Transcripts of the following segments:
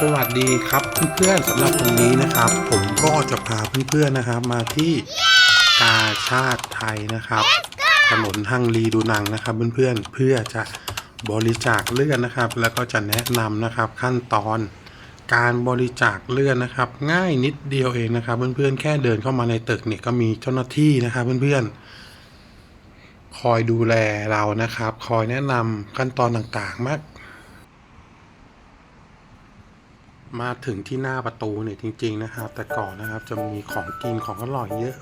สวัสดีครับเพื่อนๆสำหรับวันนี้นะครับ ผมก็จะพาเพื่อนๆนะครับมาที่กาชาติไทยนะครับ ถนนฮังรีดูนังนะครับเพื่อนๆเพื่อจะบริจาคเลือดนะครับ แล้วก็จะแนะนำนะครับขั้นตอนการบริจาคเลือดนะครับ ง่ายนิดเดียวเองนะครับ เพื่อนๆแค่เดินเข้ามาในตึกเนี่ยก็มีเจ้าหน้าที่นะครับเพื่อนๆคอยดูแลเรานะครับ คอยแนะนำขั้นตอนต่างๆมาก มาถึงที่หน้าประตูเนี่ยจริง ๆ นะครับ แต่ก่อนนะครับจะมีของกินของอร่อยเยอะ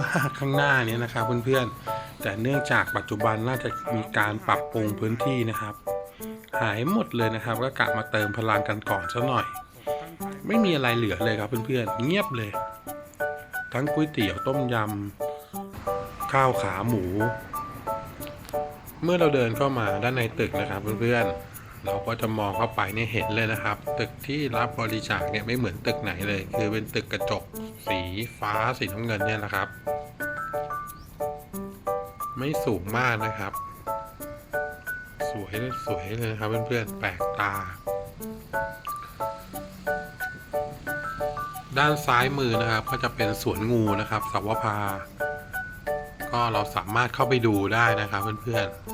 มากๆข้างหน้าเนี่ยนะครับเพื่อนๆแต่เนื่องจากปัจจุบันน่าจะมีการปรับปรุงพื้นที่นะครับ หายหมดเลยนะครับ ก็กะมาเติมพลังกันก่อนซะหน่อย ไม่มีอะไรเหลือเลยครับเพื่อนๆเงียบเลย ทั้งก๋วยเตี๋ยวต้มยำข้าวขาหมู เมื่อเราเดินเข้ามาด้านในตึกนะครับเพื่อนๆ เราก็จะมองเข้าไปเนี่ยเห็นเลยนะครับ ตึกที่รับบริจาคเนี่ยไม่เหมือนตึกไหนเลย คือเป็นตึกกระจกสีฟ้าสีน้ำเงินเนี่ยนะครับ ไม่สูงมากนะครับ สวยสวยเลยนะครับเพื่อนๆแปลกตา ด้านซ้ายมือนะครับ ก็จะเป็นสวนงูนะครับสวภาก็เราสามารถเข้าไปดูได้นะครับเพื่อนๆ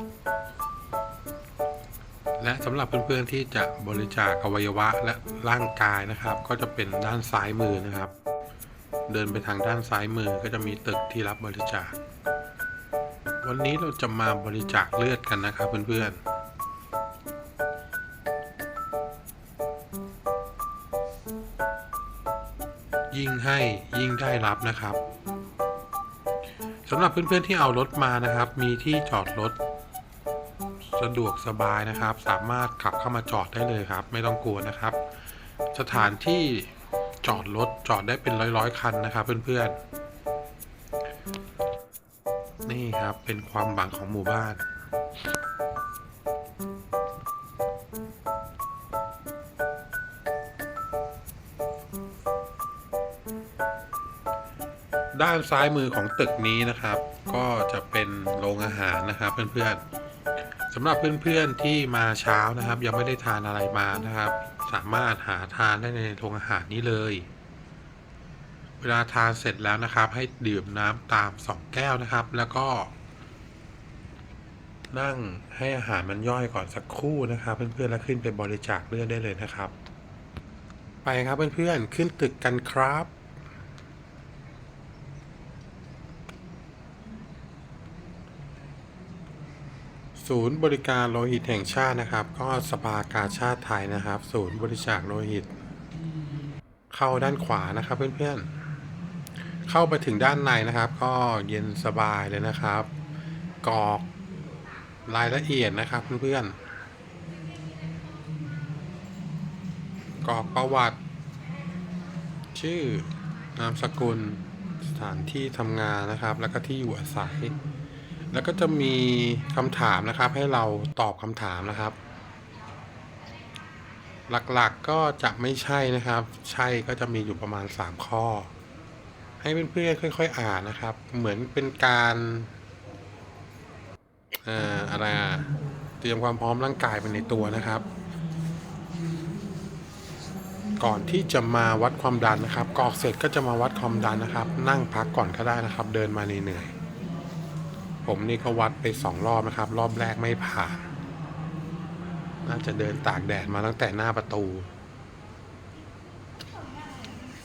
และสำหรับเพื่อนๆที่จะบริจาคอวัยวะและร่างกายนะครับ ก็จะเป็นด้านซ้ายมือนะครับ เดินไปทางด้านซ้ายมือก็จะมีตึกที่รับบริจาค วันนี้เราจะมาบริจาคเลือดกันนะครับเพื่อนๆยิ่งให้ยิ่งได้รับนะครับสำหรับเพื่อนๆที่เอารถมานะครับ มีที่จอดรถ สะดวกสบายนะครับ สามารถขับเข้ามาจอดได้เลยครับ ไม่ต้องกลัวนะครับ สถานที่จอดรถจอดได้เป็นร้อยๆ คันนะครับ เพื่อนๆ นี่ครับเป็นความหวังของหมู่บ้านด้านซ้ายมือของตึกนี้นะครับ ก็จะเป็นโรงอาหารนะครับเพื่อนๆ สำหรับเพื่อนๆที่มาเช้านะครับ ยังไม่ได้ทานอะไรมานะครับ สามารถหาทานได้ในโรงอาหารนี้เลย เวลาทานเสร็จแล้วนะครับ ให้ดื่มน้ำตามสองแก้วนะครับ แล้วก็ นั่งให้อาหารมันย่อยก่อนสักครู่นะครับ เพื่อนๆแล้วขึ้นไปบริจาคเลือดได้เลยนะครับ ไปครับเพื่อนๆขึ้นตึกกันครับ ศูนย์บริการโลหิตแห่งชาตินะครับ ก็สภากาชาติไทยนะครับ ศูนย์บริจาคโลหิต เข้าด้านขวานะครับเพื่อนๆ เข้าไปถึงด้านในนะครับ ก็เย็นสบายเลยนะครับ กรอกรายละเอียดนะครับเพื่อนๆ กรอกประวัติ ชื่อนามสกุลสถานที่ทำงานนะครับ แล้วก็ที่อยู่อาศัย แล้วก็จะมีคำถามนะครับ ให้เราตอบคำถามนะครับ หลักๆก็จะไม่ใช่นะครับ ใช่ก็จะมีอยู่ประมาณ 3 ข้อ ให้เพื่อนๆค่อย ๆ อ่านนะครับ เหมือนเป็นการเอ่อะไรเตรียมความพร้อมร่างกายไปในตัวนะครับ ก่อนที่จะมาวัดความดันนะครับกรอกเสร็จก็จะมาวัดความดันนะครับ นั่งพักก่อนก็ได้นะครับ เดินมาเหนื่อยๆ ผมนี่ก็วัดไปสองรอบนะครับ รอบแรกไม่ผ่าน น่าจะเดินตากแดดมาตั้งแต่หน้าประตู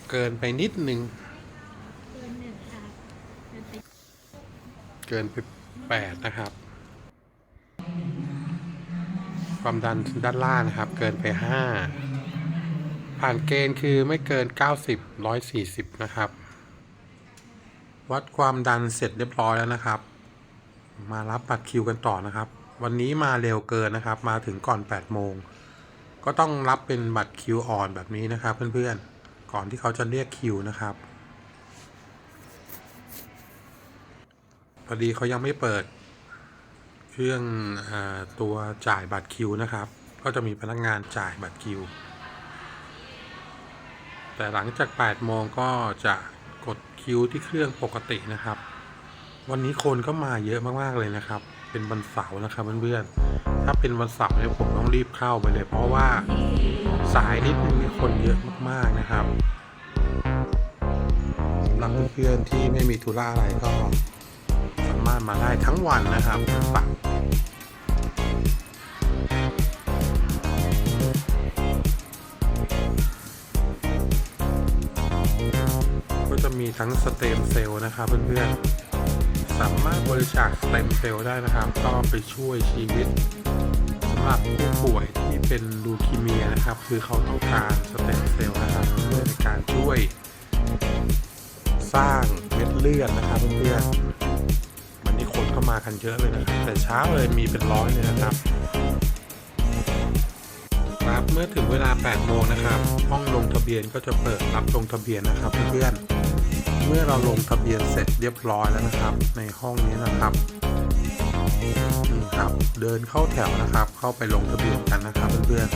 เกินไปนิดนึง เกินไปแปดนะครับ ความดันด้านล่างนะครับ เกินไปห้าผ่านเกณฑ์คือไม่เกิน 90 140 นะครับ วัดความดันเสร็จเรียบร้อยแล้วนะครับ มารับบัตรคิวกันต่อนะครับ วันนี้มาเร็วเกินนะครับ มาถึงก่อน 8 โมง ก็ต้องรับเป็นบัตรคิวอ่อนแบบนี้นะครับ เพื่อนๆ ก่อนที่เขาจะเรียกคิวนะครับพอดีเขายังไม่เปิด เครื่องอตัวจ่ายบัตรคิวนะครับ ก็จะมีพนักงานจ่ายบัตรคิว แต่หลังจาก 8 โมงก็จะกดคิวที่เครื่องปกตินะครับ วันนี้คนก็มาเยอะมากๆเลยนะครับ เป็นวันเสาร์นะครับเพื่อนๆ ถ้าเป็นวันเสาร์เนี่ยผมต้องรีบเข้าไปเลย เพราะว่าสายนิดนึงมีคนเยอะมากๆนะครับสำหรับเพื่อนๆที่ไม่มีธุระอะไรก็สามารถมาได้ทั้งวันนะครับปักก็จะมีทั้งสเตมเซลล์นะครับเพื่อนๆ สามารถบริจาคสเต็มเซลล์ได้นะครับ ก็ไปช่วยชีวิตสำหรับผู้ป่วยที่เป็นลูคีเมียนะครับ คือเขาต้องการสเต็มเซลล์นะครับเพื่อในการช่วยสร้างเม็ดเลือดนะครับเพื่อนๆวันนี้คนเข้ามากันเยอะเลยนะครับแต่เช้าเลยมีเป็นร้อยเลยนะครับครับเมื่อถึงเวลา 8 โมงนะครับ ห้องลงทะเบียนก็จะเปิดรับลงทะเบียนนะครับเพื่อนๆ เมื่อเราลงทะเบียนเสร็จเรียบร้อยแล้วนะครับ ในห้องนี้นะครับนี่ครับ เดินเข้าแถวนะครับ เข้าไปลงทะเบียนกันนะครับเพื่อนๆ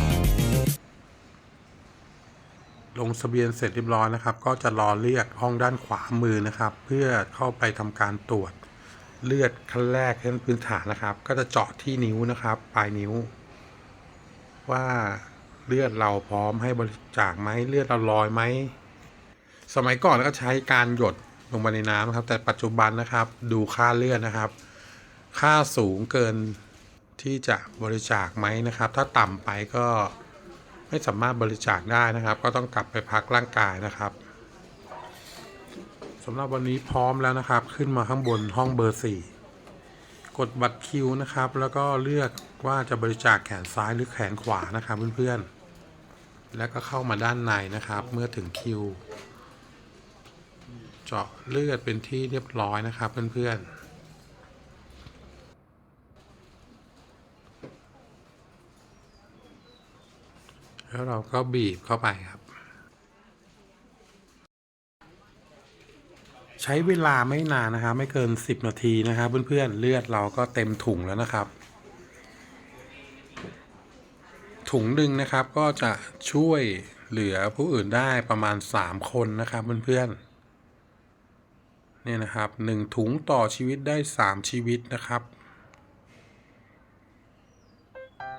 ลงทะเบียนเสร็จเรียบร้อยนะครับ ก็จะรอเรียกห้องด้านขวามือนะครับ เพื่อเข้าไปทำการตรวจเลือดขั้นแรกขั้นพื้นฐานนะครับ ก็จะเจาะที่นิ้วนะครับ ปลายนิ้ว ว่าเลือดเราพร้อมให้บริจาคไหมเลือดเราลอยไหม สมัยก่อนก็ใช้การหยดลงไปในน้ำครับ แต่ปัจจุบันนะครับดูค่าเลือดนะครับ ค่าสูงเกินที่จะบริจาคไหมนะครับ ถ้าต่ำไปก็ไม่สามารถบริจาคได้นะครับ ก็ต้องกลับไปพักร่างกายนะครับสำหรับวันนี้พร้อมแล้วนะครับ ขึ้นมาข้างบนห้องเบอร์4กดบัตรคิวนะครับ แล้วก็เลือกว่าจะบริจาคแขนซ้ายหรือแขนขวานะครับเพื่อนๆ แล้วก็เข้ามาด้านในนะครับ เมื่อถึงคิว เจาะเลือดเป็นที่เรียบร้อยนะครับเพื่อนๆแล้วเราก็บีบเข้าไปครับ ใช้เวลาไม่นานนะครับ ไม่เกิน 10 นาทีนะครับเพื่อนๆเลือดเราก็เต็มถุงแล้วนะครับ ถุงหนึ่งนะครับก็จะช่วยเหลือผู้อื่นได้ประมาณ 3 คนนะครับเพื่อนๆ เนี่ยนะครับหนึ่งถุงต่อชีวิตได้ 3 ชีวิตนะครับ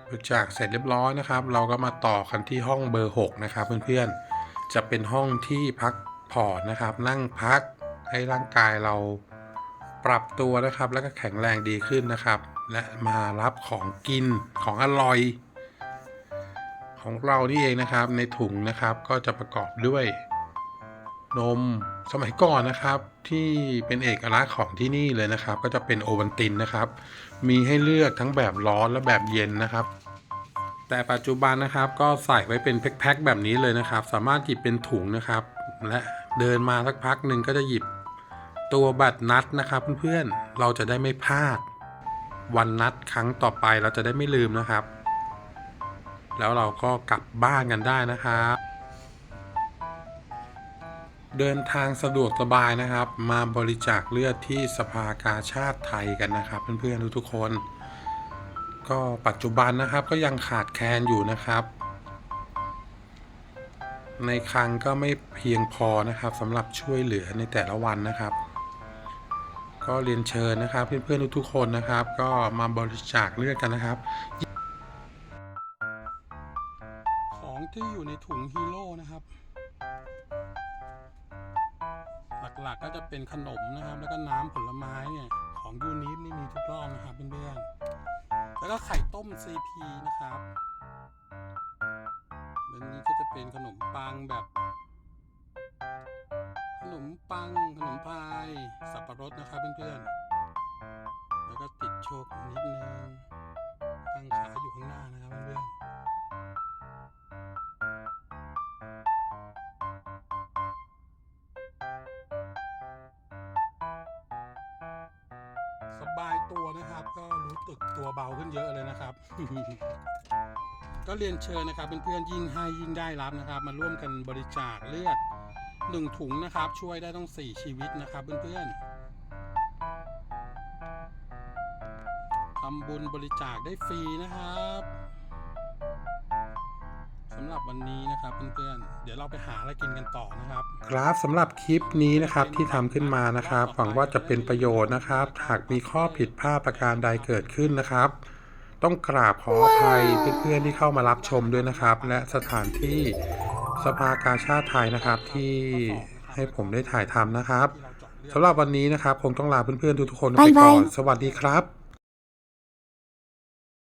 บริจาคเสร็จเรียบร้อยนะครับ เราก็มาต่อกันที่ห้องเบอร์ 6 นะครับ เพื่อนๆ จะเป็นห้องที่พักผ่อนนะครับ นั่งพักให้ร่างกายเราปรับตัวนะครับ แล้วก็แข็งแรงดีขึ้นนะครับ และมารับของกินของอร่อย ของเรานี่เองนะครับในถุงนะครับก็จะประกอบด้วย นมสมัยก่อนนะครับที่เป็นเอกลักษณ์ของที่นี่เลยนะครับ ก็จะเป็นโอวัลตินนะครับ มีให้เลือกทั้งแบบร้อนและแบบเย็นนะครับ แต่ปัจจุบันนะครับก็ใส่ไว้เป็นแพ็คๆแบบนี้เลยนะครับ สามารถหยิบเป็นถุงนะครับ และเดินมาสักพักหนึ่งก็จะหยิบตัวบัตรนัดนะครับเพื่อนๆเราจะได้ไม่พลาด วันนัดครั้งต่อไปเราจะได้ไม่ลืมนะครับ แล้วเราก็กลับบ้านกันได้นะครับ เดินทางสะดวกสบายนะครับ มาบริจาคเลือดที่สภากาชาติไทยกันนะครับ เพื่อนๆทุกๆคน ก็ปัจจุบันนะครับก็ยังขาดแคลนอยู่นะครับ ในคลังก็ไม่เพียงพอนะครับสำหรับช่วยเหลือในแต่ละวันนะครับ ก็เรียนเชิญนะครับ เพื่อนๆทุกๆคนนะครับ ก็มาบริจาคเลือดกันนะครับของที่อยู่ในถุงฮีโร่นะครับ ก็จะเป็นขนมนะครับ แล้วก็น้ำผลไม้เนี่ยของยูนิฟนี่มีทุกรอบนะครับเพื่อนๆแล้วก็ไข่ต้ม CP นะครับเรื่องนี้ก็จะเป็นขนมปังแบบ ขนมปัง ขนมพาย สับปะรดนะครับเพื่อนๆแล้วก็ติดโชคนิดนึงตั้งขาอยู่ข้างหน้านะ ตัวนะครับ ก็รู้สึกตัวเบาขึ้นเยอะเลยนะครับ ก็เรียนเชิญนะครับเพื่อนๆยิ่งให้ยิ่งได้รับนะครับ มาร่วมกันบริจาคเลือดหนึ่งถุงนะครับ ช่วยได้ต้องสี่ชีวิตนะครับเพื่อนๆทำบุญบริจาคได้ฟรีนะครับสำหรับวันนี้นะครับเพื่อนๆเดี๋ยวเราไปหาอะไรกินกันต่อนะครับ ครับสำหรับคลิปนี้นะครับที่ทำขึ้นมานะครับ หวังว่าจะเป็นประโยชน์นะครับ หากมีข้อผิดพลาดประการใดเกิดขึ้นนะครับ ต้องกราบขออภัยเพื่อนๆที่เข้ามารับชมด้วยนะครับ และสถานที่สภากาชาติไทยนะครับที่ให้ผมได้ถ่ายทำนะครับสำหรับวันนี้นะครับคงต้องลาเพื่อนๆทุกๆคนไปก่อน สวัสดีครับ